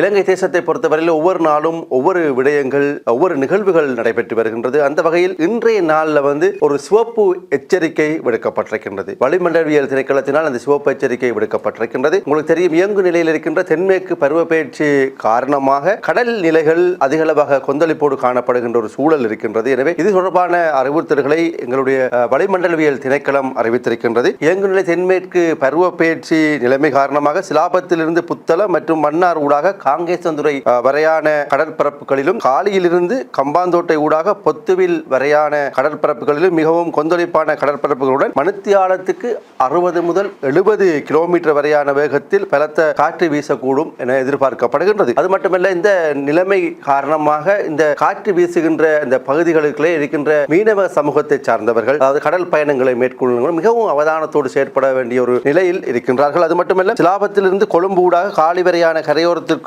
இலங்கை தேசத்தை பொறுத்தவரையில் ஒவ்வொரு நாளும் ஒவ்வொரு விடயங்கள் ஒவ்வொரு நிகழ்வுகள் நடைபெற்று வருகின்றது. அந்த வகையில் இன்றைய நாளில் வந்து ஒரு சிவப்பு எச்சரிக்கை விடுக்கப்பட்டிருக்கின்றது. வளிமண்டலவியல் திணைக்களத்தினால் அந்த சிவப்பு எச்சரிக்கை விடுக்கப்பட்டிருக்கின்றது. உங்களுக்கு தெரியும் இயங்கு நிலையில் இருக்கின்ற தென்மேற்கு பருவப்பெயர்ச்சி காரணமாக கடல் நிலைகள் அதிகளவாக கொந்தளிப்போடு காணப்படுகின்ற ஒரு சூழல் இருக்கின்றது. எனவே இது தொடர்பான அறிவுறுத்தல்களை எங்களுடைய வளிமண்டலவியல் திணைக்களம் அறிவித்திருக்கின்றது. இயங்கு நிலை தென்மேற்கு பருவப்பெயர்ச்சி நிலைமை காரணமாக சிலாபத்திலிருந்து புத்தளம் மற்றும் மன்னார் ஊடாக காங்கேசந்துறை வரையான கடற்பரப்புகளிலும் காலியிலிருந்து கம்பாந்தோட்டை ஊடாக பொத்துவில் வரையான கடற்பரப்புகளிலும் மிகவும் கொந்தளிப்பான கடற்பரப்புகளுடன் மணித்தியாலத்துக்கு அறுபது முதல் எழுபது கிலோமீட்டர் வரையான வேகத்தில் பலத்த காற்று வீசக்கூடும் என எதிர்பார்க்கப்படுகின்றது. அது மட்டுமல்ல இந்த நிலைமை காரணமாக இந்த காற்று வீசுகின்ற இந்த பகுதிகளுக்குள்ளே இருக்கின்ற மீனவ சமூகத்தை சார்ந்தவர்கள் அதாவது கடல் பயணங்களை மேற்கொள்ளுங்கள் மிகவும் அவதானத்தோடு செயற்பட வேண்டிய ஒரு நிலையில் இருக்கின்றார்கள். அது மட்டுமல்ல சிலாபத்திலிருந்து கொழும்பு ஊடாக காலி வரையான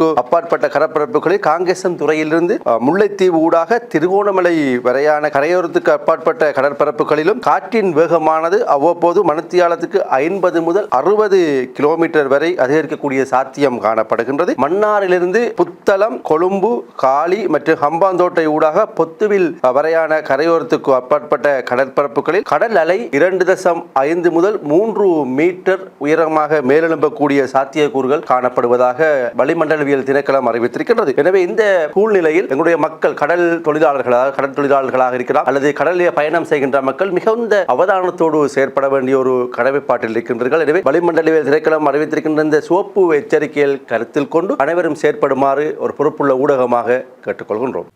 கரையோரத்திற்கு அப்பாற்பட்ட கடற்பரப்புகளில் காங்கேசன் துறையிலிருந்து முல்லைத்தீவு ஊடாக திருகோணமலை வரையான கரையோரத்துக்கு அப்பாற்பட்ட கடற்பரப்புகளிலும் காற்றின் வேகமானது அவ்வப்போது மணித்தியாலத்துக்கு ஐம்பது முதல் அறுபது கிலோமீட்டர் வரை அதிகரிக்கக்கூடிய சாத்தியம் காணப்படுகின்றது. மன்னாரிலிருந்து புத்தளம் கொழும்பு காலி மற்றும் ஹம்பாந்தோட்டை ஊடாக பொத்துவில் வரையான கரையோரத்துக்கு அப்பாற்பட்ட கடற்பரப்புகளில் கடல் அலை இரண்டு தசம் ஐந்து முதல் மூன்று மீட்டர் உயரமாக மேலெழும்பக்கூடிய சாத்தியக்கூறுகள் காணப்படுவதாக வளிமண்டலவியல் திணைக்களம் அறிவித்திருக்கின்றது. எனவே இந்த சூழ்நிலையில் எங்களுடைய மக்கள் கடல் தொழிலாளர்களாக கடல் தொழிலாளர்களாக இருக்கலாம் அல்லது கடலில் பயணம் செய்கின்ற மக்கள் மிகுந்த அவதானத்தோடு செயற்பட வேண்டிய ஒரு கடமைப்பாட்டில் இருக்கின்றார்கள். எனவே வளிமண்டலவியல் திணைக்களம் அறிவித்திருக்கின்ற இந்த சிவப்பு எச்சரிக்கையில் கருத்தில் கொண்டு அனைவரும் செயற்படுமாறு ஒரு பொறுப்புள்ள ஊடகமாக கேட்டுக்கொள்கின்றோம்.